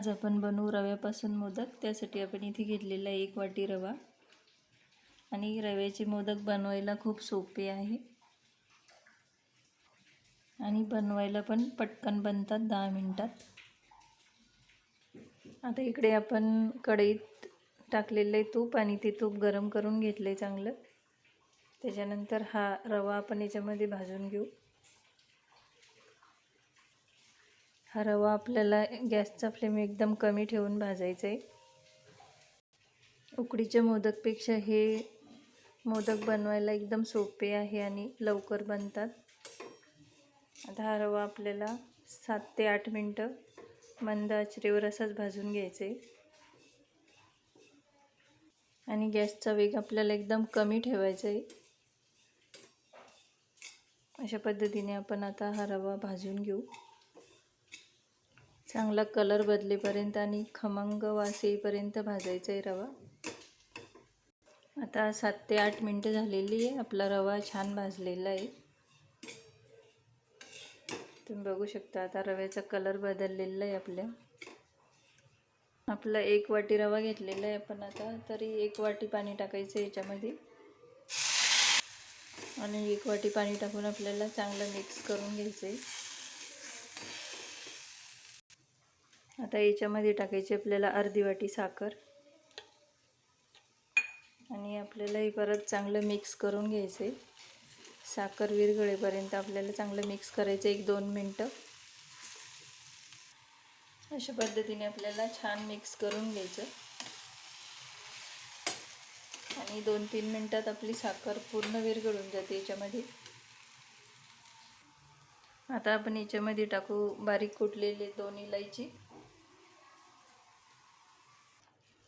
आज आपण बनवू रव्यापासून मोदक. त्यासाठी आपण इथे घेतलेला आहे एक वाटी रवा. आणि रव्याचे मोदक बनवायला खूप सोपे आहे. आणि बनवायला पण पटकन बनतात दहा मिनटात. आता इकडे आपण कढईत टाकलेलं आहे तूप आणि ते तूप गरम करून घेतलं आहे चांगलं. त्याच्यानंतर हा रवा आपण याच्यामध्ये भाजून घेऊ. हा रवा आपल्याला गॅसचा फ्लेम एकदम कमी ठेवून भाजायचा आहे उकडीच्या मोदकपेक्षा हे मोदक बनवायला एकदम सोपे आहे आणि लवकर बनतात. आता हा रवा आपल्याला सात ते आठ मिनटं मंद आचरेवर असाच भाजून घ्यायचं आहे आणि गॅसचा वेग आपल्याला एकदम कमी ठेवायचा आहे अशा पद्धतीने आपण आता हा रवा भाजून घेऊ. चांगला कलर बदलेपर्यंत आणि खमंग वास येईपर्यंत भाजायचा आहे रवा. आता सात ते आठ मिनटं झालेली आहे. आपला रवा छान भाजलेला आहे. तुम्ही बघू शकता आता रव्याचा कलर बदललेला आहे आपल्या. आपला एक वाटी रवा घेतलेला आहे. आपण आता तरी एक वाटी पाणी टाकायचं आहे याच्यामध्ये. आणि एक वाटी पाणी टाकून आपल्याला चांगलं मिक्स करून घ्यायचं आहे आता याच्यामध्ये टाकायची आपल्याला अर्धी वाटी साखर. आणि आपल्याला हे परत चांगलं मिक्स करून घ्यायचं आहे साखर विरघळेपर्यंत आपल्याला चांगलं मिक्स करायचं एक दोन मिनटं. अशा पद्धतीने आपल्याला छान मिक्स करून घ्यायचं. आणि दोन तीन मिनटात आपली साखर पूर्ण विरघळून जाते याच्यामध्ये. आता आपण याच्यामध्ये टाकू बारीक कुटलेले दोन इलायची.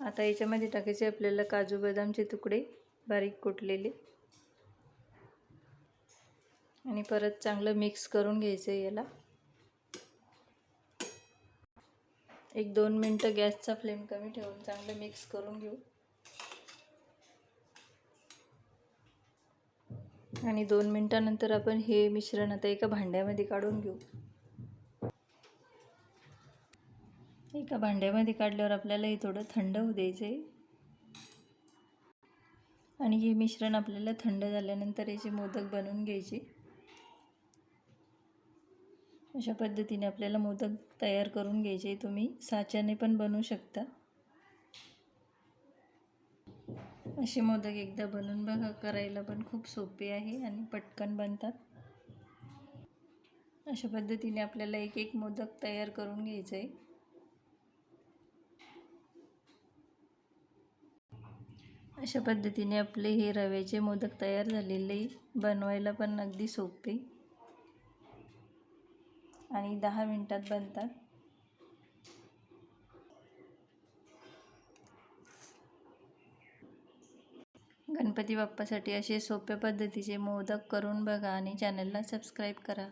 आता याच्यामध्ये टाकायचे आपल्याला काजू बदामचे तुकडे बारीक कुटलेले. आणि परत चांगलं मिक्स करून घ्यायचं आहे याला. एक दोन मिनटं गॅसचा फ्लेम कमी ठेवून चांगलं मिक्स करून घेऊ. आणि दोन मिनटानंतर आपण हे मिश्रण आता एका भांड्यामध्ये काढून घेऊ. एका भांड्यामध्ये काढल्यावर आपल्याला हे थोडं थंड होऊ द्यायचं आहे आणि हे मिश्रण आपल्याला थंड झाल्यानंतर याचे मोदक बनवून घ्यायचे. अशा पद्धतीने आपल्याला मोदक तयार करून घ्यायचे तुम्ही साच्याने पण बनवू शकता. असे मोदक एकदा बनवून बघा करायला पण खूप सोपे आहे आणि पटकन बनतात. अशा पद्धतीने आपल्याला एक एक मोदक तयार करून घ्यायचं आहे अशा पद्धतीने आपले हे रव्याचे मोदक तयार झालेले बनवायला पण अगदी सोपे. आणि दहा मिनटात बनतात. गणपती बाप्पासाठी असे सोप्या पद्धतीचे मोदक करून बघा आणि चॅनलला सबस्क्राईब करा.